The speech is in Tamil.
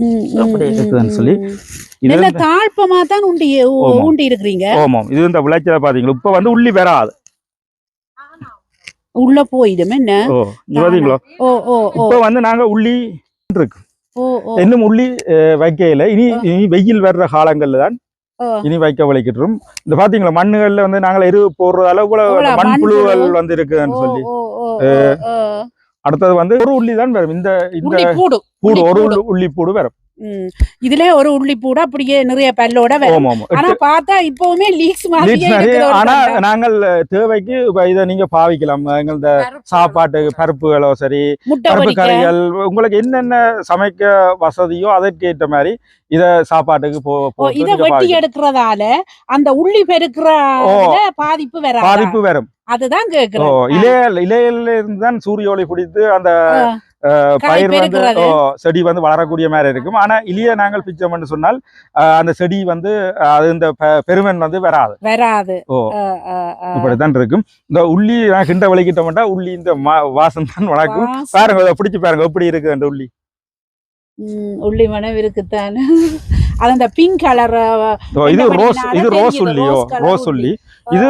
ம், ம், அப்படி ம், இருக்குதுன்னு சொல்லி. ம். இது நல்ல வந்து- தாழ்ப்பமா தான் உண்டி ஆமா. ஊண்டி இருக்கிறீங்க ஆமாம் இது இந்த விளைச்சலை பாத்தீங்களா? இப்ப வந்து உள்ளி வராது உள்ள போயிடும் என்ன? ஓ இங்க பாத்தீங்களா? ஓ ஓ ஓ. இப்ப வந்து நாங்க உள்ளி இன்னும் உள்ளி வைக்கையில இனி இனி வெயில் வர்ற காலங்கள்ல தான். இனி வைக்க வலிக்கிட்டுரும் இந்த பாத்தீங்களா மண்ணுகள்ல வந்து நாங்கள் எரு போடுறதால இவ்வளவு மண்புழுகள் மண்புழு. வந்து இருக்குன்னு ஓ, சொல்லி. அடுத்தது வந்து ஒரு உள்ளி தான் வரும் இந்த இந்த உள்ளி ஒரு. உள்ளி- பூடு வரும். இதுல ஒரு உள்ளி பூடு அப்படியே நிறைய பல்லோட ஆனா பார்த்தா இப்பவுமே லீக்ஸ் ஒரு ஆனா. நாங்கள் தேவைக்கு இதை நீங்க பாவிக்கலாம். எங்களது சாப்பாட்டு பருப்புகளோ சரி முட்டை பருப்பு கறிகள் உங்களுக்கு என்னென்ன சமைக்க வசதியோ அதற்கு ஏற்ற மாதிரி இத சாப்பாட்டுக்கு போ இத வெட்டி. எடுக்கிறதால அந்த உள்ளி பெருக்கிற. பாதிப்பு பாதிப்பு வரும். அதுதான் ஓ கேக்குறேன். இலைய இலையில இருந்து தான் சூரிய ஒளி பிடித்து அந்த பயிர் வந்து செடி வந்து வளரக்கூடிய மாதிரி இருக்கும். ஆனா இலைய நாங்கள் பிச்சோம்னு சொன்னால் அந்த செடி வந்து அது இந்த பெருமன் வந்து வராது. வராது. ஓ. இப்படித்தான் இருக்கும். இந்த உள்ளி நான் கிண்ட வலிக்கிட்டோம்னா உள்ளி இந்த வாசம் தான் வளர்க்கும். பாருங்க இதை பிடிச்சு பாருங்க எப்படி இருக்கு அந்த உள்ளி. உள்ளி மனம் இருக்குத்தானே. அது அந்த பிங்க் கலர் இது ரோஸ் இது ரோஸ் உள்ளியோ? ரோஸ் உள்ளி. இது